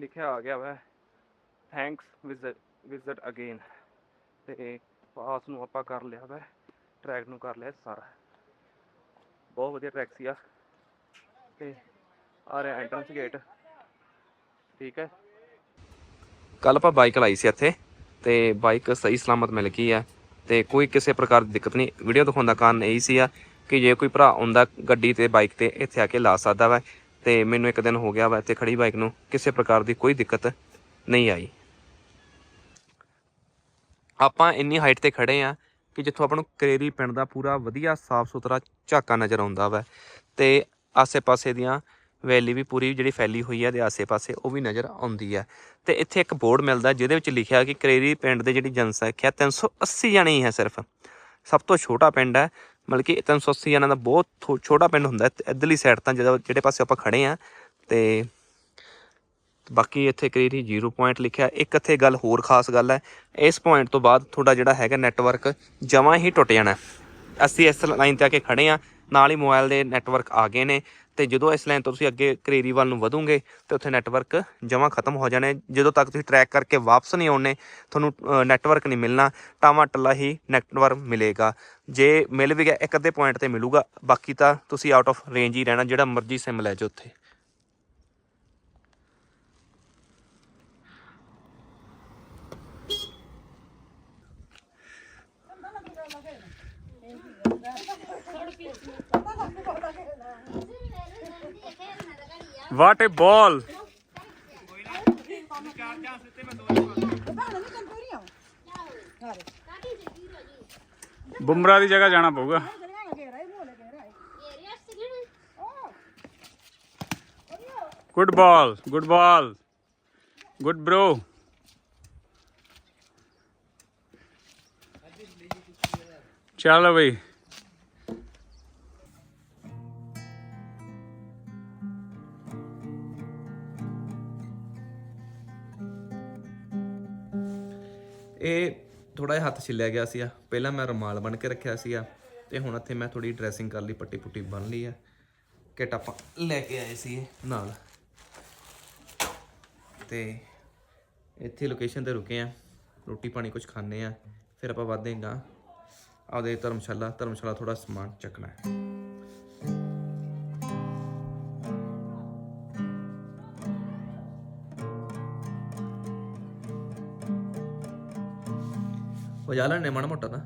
ਲਿਖਿਆ ਆ ਗਿਆ ਵਾ ਥੈਂਕਸ ਵਿਜ਼ਿਟ ਵਿਜ਼ਿਟ ਅਗੇਨ ਤੇ ਪਾਸ ਨੂੰ ਆਪਾਂ ਕਰ ਲਿਆ ਵੈ ਟਰੈਕ ਨੂੰ ਕਰ ਲਿਆ ਸਾਰਾ। ਬਹੁਤ ਵਧੀਆ ਟਰੈਕ ਸੀ ਆ ਤੇ ਆ ਰਿਹਾ ਐਂਟਰੈਂਸ ਗੇਟ ਠੀਕ ਹੈ। ਕੱਲ ਆਪਾਂ ਬਾਈਕ ਲਾਈ ਸੀ ਇੱਥੇ, ਤੇ ਬਾਈਕ ਸਹੀ ਸਲਾਮਤ ਮਿਲ ਗਈ ਆ। ਤੇ ਕੋਈ ਕਿਸੇ ਪ੍ਰਕਾਰ ਦੀ ਦਿੱਕਤ ਨਹੀਂ। ਵੀਡੀਓ ਦਿਖਾਉਣ ਦਾ ਕਾਰਨ ਇਹੀ ਸੀ ਆ ਕਿ ਜੇ ਕੋਈ ਭਰਾ ਆਉਂਦਾ ਗੱਡੀ ਤੇ ਬਾਈਕ ਤੇ, ਇੱਥੇ ਆ ਕੇ ਲਾ ਸਕਦਾ ਵਾ। ਤੇ ਮੈਨੂੰ ਇੱਕ ਦਿਨ ਹੋ ਗਿਆ ਵਾ ਇੱਥੇ ਖੜੀ ਬਾਈਕ ਨੂੰ, ਕਿਸੇ ਪ੍ਰਕਾਰ ਦੀ ਕੋਈ ਦਿੱਕਤ ਨਹੀਂ ਆਈ। ਆਪਾਂ ਇੰਨੀ ਹਾਈਟ ਤੇ ਖੜੇ ਆ ਕਿ ਜਿੱਥੋਂ ਆਪਾਂ ਨੂੰ ਕਰੇਰੀ ਪਿੰਡ ਦਾ ਪੂਰਾ ਵਧੀਆ ਸਾਫ਼ ਸੁਥਰਾ ਝਾਕਾ ਨਜ਼ਰ ਆਉਂਦਾ ਵਾ ਤੇ ਆਸੇ-ਪਾਸੇ ਦੀਆਂ ਵੈਲੀ ਵੀ ਪੂਰੀ ਜਿਹੜੀ ਫੈਲੀ ਹੋਈ ਹੈ ਦੇ ਆਸੇ-ਪਾਸੇ ਉਹ ਵੀ ਨਜ਼ਰ ਆਉਂਦੀ ਹੈ ਤੇ ਇੱਥੇ ਇੱਕ ਬੋਰਡ ਮਿਲਦਾ ਜਿਹਦੇ ਵਿੱਚ ਲਿਖਿਆ ਕਿ ਕਰੇਰੀ ਪਿੰਡ ਦੇ ਜਿਹੜੀ ਜਨਸੰਖਿਆ 380 ਜਣੇ ਹੀ ਹੈ ਸਿਰਫ। ਸਭ ਤੋਂ ਛੋਟਾ ਪਿੰਡ ਹੈ ਮਤਲਬ ਕਿ 380 ਇਹਨਾਂ ਦਾ ਬਹੁਤ ਥੋ- ਛੋਟਾ ਪਿੰਡ ਹੁੰਦਾ ਹੈ ਇੱਧਰਲੀ ਸਾਈਡ ਤਾਂ ਜਿਹੜਾ ਜਿਹੜੇ ਪਾਸੇ ਆਪਾਂ ਖੜੇ ਆ, ਤੇ ਬਾਕੀ ਇੱਥੇ ਕਰੀਰੀ 0 ਪੁਆਇੰਟ ਲਿਖਿਆ, ਇੱਕ ਇੱਥੇ ਗੱਲ ਹੋਰ ਖਾਸ ਗੱਲ ਹੈ, ਇਸ ਪੁਆਇੰਟ ਤੋਂ ਬਾਅਦ ਤੁਹਾਡਾ ਜਿਹੜਾ ਹੈਗਾ ਨੈਟਵਰਕ ਜਮਾਂ ਹੀ ਟੁੱਟ ਜਾਣਾ। ਅਸੀਂ ਇਸ ਲਾਈਨ ਤੇ ਆ ਕੇ ਖੜੇ ਆ, ਨਾਲ ਹੀ ਮੋਬਾਈਲ ਦੇ ਨੈਟਵਰਕ ਆ ਗਏ ਨੇ। ਤੇ ਜਦੋਂ ਇਸ ਲਾਈਨ ਤੋਂ ਤੁਸੀਂ ਅੱਗੇ ਕਰੇਰੀ ਵੱਲ ਨੂੰ ਵਧੋਗੇ ਤੇ ਉੱਥੇ ਨੈਟਵਰਕ ਜਮਾਂ ਖਤਮ ਹੋ ਜਾਣੇ। ਜਦੋਂ ਤੱਕ ਤੁਸੀਂ ਟਰੈਕ ਕਰਕੇ ਵਾਪਸ ਨਹੀਂ ਆਉਣੇ, ਤੁਹਾਨੂੰ ਨੈਟਵਰਕ ਨਹੀਂ ਮਿਲਣਾ, ਟਾਵਾਂ ਟੱਲਾ ਹੀ ਨੈਟਵਰਕ ਮਿਲੇਗਾ। ਜੇ ਮਿਲ ਵੀ ਗਿਆ, ਇੱਕ ਅੱਧੇ ਪੁਆਇੰਟ ਤੇ ਮਿਲੂਗਾ, ਬਾਕੀ ਤਾਂ ਤੁਸੀਂ ਆਊਟ ਆਫ ਰੇਂਜ ਹੀ ਰਹਿਣਾ, ਜਿਹੜਾ ਮਰਜ਼ੀ ਸਿਮ ਲੈ ਜਾਓ ਉੱਥੇ। What a ball! ਬੁਮਰਾ ਦੀ ਜਗ੍ਹਾ ਜਾਣਾ ਪਊਗਾ good ball good ball good bro ਚਲੋ ਬਈ ਥੋੜਾ ਜਿਹਾ ਹੱਥ ਛਿੱਲਿਆ ਗਿਆ ਸੀ ਪਹਿਲਾਂ ਮੈਂ ਰੁਮਾਲ ਬਣ ਕੇ ਰੱਖਿਆ ਸੀਗਾ ਤੇ ਹੁਣ ਇੱਥੇ ਮੈਂ ਥੋੜੀ ਡਰੈਸਿੰਗ ਕਰ ਲਈ ਪੱਟੀ ਪੁੱਟੀ ਬਣ ਲਈ ਆ। ਕਿਟ ਆਪਾਂ ਲੈ ਕੇ ਆਏ ਸੀ ਨਾਲ। ਤੇ ਇੱਥੇ ਲੋਕੇਸ਼ਨ ਤੇ ਰੁਕੇ ਆ, ਰੋਟੀ ਪਾਣੀ ਕੁਝ ਖਾਣੇ ਆ, ਫਿਰ ਆਪਾਂ ਵੱਧਦੇ ਗਾ ਆਪਦੇ ਧਰਮਸ਼ਾਲਾ ਧਰਮਸ਼ਾਲਾ ਥੋੜਾ ਸਮਾਨ ਚੱਕਣਾ। ਹੈ ਵਜਾ ਲੈਣੇ ਮਾੜਾ ਮੋਟਾ ਤਾਂ।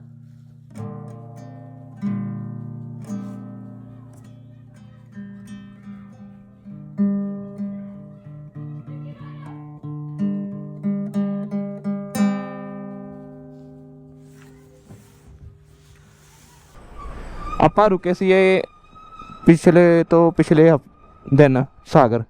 ਆਪਾਂ ਰੁਕੇ ਸੀ ਇਹ ਪਿਛਲੇ ਤੋਂ ਪਿਛਲੇ ਦਿਨ ਸਾਗਰ।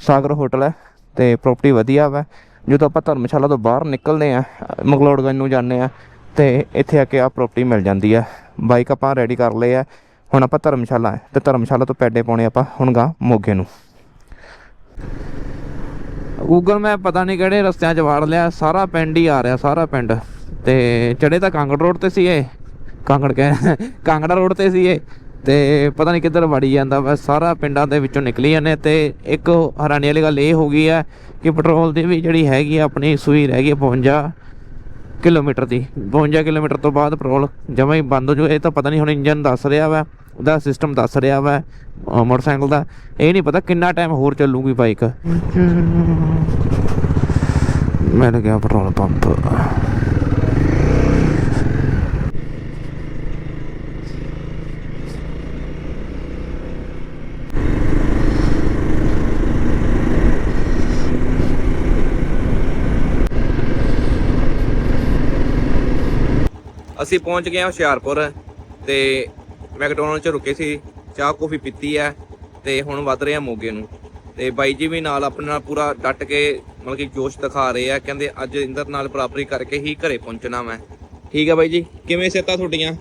ਸਾਗਰ ਹੋਟਲ ਹੈ ਤੇ ਪ੍ਰਾਪਰਟੀ ਵਧੀਆ ਵਾ। ਜਦੋਂ ਆਪਾਂ ਧਰਮਸ਼ਾਲਾ ਤੋਂ ਬਾਹਰ ਨਿਕਲਦੇ ਆ ਮਗਲੋੜਗੰਜ ਨੂੰ ਜਾਂਦੇ ਆ ਤੇ ਇੱਥੇ ਆ ਕੇ ਆ ਪ੍ਰਾਪਰਟੀ ਮਿਲ ਜਾਂਦੀ ਆ ਬਾਈਕ ਆਪਾਂ ਰੈਡੀ ਕਰ ਲਏ ਆ। ਹੁਣ ਆਪਾਂ ਧਰਮਸ਼ਾਲਾ ਹੈ, ਤੇ ਧਰਮਸ਼ਾਲਾ ਤੋਂ ਪੈਡੇ ਪਾਉਣੇ ਆਪਾਂ ਹੁਣ ਗਾ ਮੋਗੇ ਨੂੰ। ਗੂਗਲ ਮੈਂ ਪਤਾ ਨਹੀਂ ਕਿਹੜੇ ਰਸਤਿਆਂ 'ਚ ਵਾੜ ਲਿਆ, ਸਾਰਾ ਪਿੰਡ ਹੀ ਆ ਰਿਹਾ, ਸਾਰਾ ਪਿੰਡ। ਤੇ ਚੜੇ ਤਾਂ ਕਾਂਗੜ ਰੋਡ ਤੇ ਸੀ ਇਹ। ਕਾਂਗੜ ਕਹਿ ਕਾਂਗੜਾ ਰੋਡ ਤੇ ਸੀ ਇਹ। ਤੇ ਪਤਾ ਨਹੀਂ ਕਿੱਧਰ ਵੜੀ ਜਾਂਦਾ ਬਸ ਸਾਰਾ ਪਿੰਡਾਂ ਦੇ ਵਿੱਚੋਂ ਨਿਕਲੀ ਜਾਂਦੇ ਤੇ ਇੱਕ ਹੈਰਾਨੀ ਵਾਲੀ ਗੱਲ ਇਹ ਹੋ ਗਈ ਹੈ ਕਿ ਪੈਟਰੋਲ ਦੀ ਵੀ ਜਿਹੜੀ ਹੈਗੀ ਆਪਣੀ ਸੂਈ ਰਹਿ ਗਈ ਹੈ 52 ਕਿਲੋਮੀਟਰ ਦੀ। 52 ਕਿਲੋਮੀਟਰ ਤੋਂ ਬਾਅਦ ਪੈਟਰੋਲ ਜਮਾਂ ਹੀ ਬੰਦ ਹੋ ਜੂ ਇਹ ਤਾਂ ਪਤਾ ਨਹੀਂ ਹੁਣ ਇੰਜਨ ਦੱਸ ਰਿਹਾ ਵਾ ਉਹਦਾ ਸਿਸਟਮ ਦੱਸ ਰਿਹਾ ਵਾ ਮੋਟਰਸਾਈਕਲ ਦਾ। ਇਹ ਨਹੀਂ ਪਤਾ ਕਿੰਨਾ ਟਾਈਮ ਹੋਰ ਚੱਲੂਗੀ ਬਾਈਕ ਮਿਲ ਗਿਆ ਪੈਟਰੋਲ ਪੰਪ। ਅਸੀਂ ਪਹੁੰਚ ਗਏ ਹਾਂ ਹੁਸ਼ਿਆਰਪੁਰ ਤੇ ਮੈਕਡੋਨਲਡ 'ਚ ਰੁਕੇ ਸੀ ਚਾਹ ਕੌਫੀ ਪੀਤੀ ਹੈ ਤੇ ਹੁਣ ਵੱਧ ਰਹੇ ਆ ਮੋਗੇ ਨੂੰ। ਤੇ ਬਾਈ ਜੀ ਵੀ ਨਾਲ ਆਪਣੇ ਨਾਲ ਪੂਰਾ ਡਟ ਕੇ ਮਤਲਬ ਕਿ ਜੋਸ਼ ਦਿਖਾ ਰਹੇ ਆ ਕਹਿੰਦੇ ਅੱਜ ਇੰਦਰ ਨਾਲ ਬਰਾਬਰੀ ਕਰਕੇ ਹੀ ਘਰੇ ਪਹੁੰਚਣਾ ਮੈਂ। ਠੀਕ ਹੈ ਬਾਈ ਜੀ ਕਿਵੇਂ ਸਿਹਤਾਂ ਤੁਹਾਡੀਆਂ?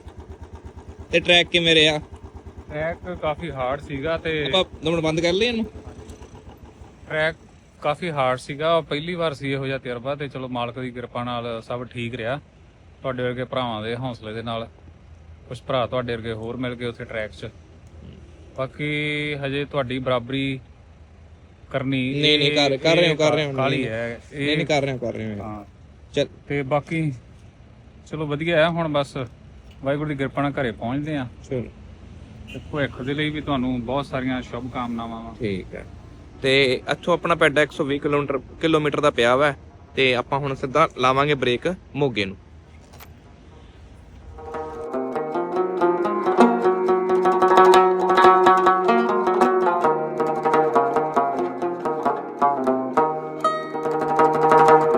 ਤੇ ਟਰੈਕ ਕਿਵੇਂ ਰਿਹਾ? ਟਰੈਕ ਕਾਫੀ ਹਾਰਡ ਸੀਗਾ ਤੇ ਆਪਾਂ ਨੰਬਰ ਬੰਦ ਕਰ ਲਏ ਇਹਨੂੰ। ਟਰੈਕ ਕਾਫੀ ਹਾਰਡ ਸੀਗਾ ਪਹਿਲੀ ਵਾਰ ਸੀ ਇਹੋ ਜਿਹਾ ਤਜਰਬਾ ਤੇ ਚਲੋ ਮਾਲਕ ਦੀ ਕਿਰਪਾ ਨਾਲ ਸਭ ਠੀਕ ਰਿਹਾ। ਤੁਹਾਡੇ ਵਰਗੇ ਭਰਾਵਾਂ ਦੇ ਹੌਸਲੇ ਦੇ ਨਾਲ ਕੁਝ ਭਰਾ ਤੁਹਾਡੇ ਵਰਗੇ ਹੋਰ ਮਿਲ ਗਏ ਉੱਥੇ ਟਰੈਕ 'ਚ। ਬਾਕੀ ਹਜੇ ਤੁਹਾਡੀ ਬਰਾਬਰੀ ਕਰਨੀ ਨਹੀਂ, ਨਹੀਂ, ਕਰ- ਕਰ ਰਹੇ ਹੋ, ਕਰ ਰਹੇ ਹੋ, ਨਹੀਂ। ਹੈ। ਨਹੀਂ। ਨਹੀਂ ਕਰ ਰਹੇ ਹਾਂ, ਕਰ ਰਹੇ ਹਾਂ। ਹਾਂ। ਚੱਲ। ਤੇ ਬਾਕੀ ਚਲੋ ਵਧੀਆ ਹੈ ਹੁਣ ਬਸ ਵਾਹਿਗੁਰੂ ਦੀ ਕਿਰਪਾ ਨਾਲ ਘਰੇ ਪਹੁੰਚਦੇ ਆ ਚਲੋ। ਤੇ ਭਵਿੱਖ ਦੇ ਲਈ ਵੀ ਤੁਹਾਨੂੰ ਬਹੁਤ ਸਾਰੀਆਂ ਸ਼ੁਭ ਕਾਮਨਾਵਾਂ ਵਾ। ਠੀਕ ਹੈ। ਤੇ ਇੱਥੋਂ ਆਪਣਾ ਪੈਡਾ 120 ਕਿਲੋਮੀਟਰ ਕਿਲੋਮੀਟਰ ਦਾ ਪਿਆ ਵਾ ਤੇ ਆਪਾਂ ਹੁਣ ਸਿੱਧਾ ਲਾਵਾਂਗੇ ਬ੍ਰੇਕ ਮੋਗੇ ਨੂੰ।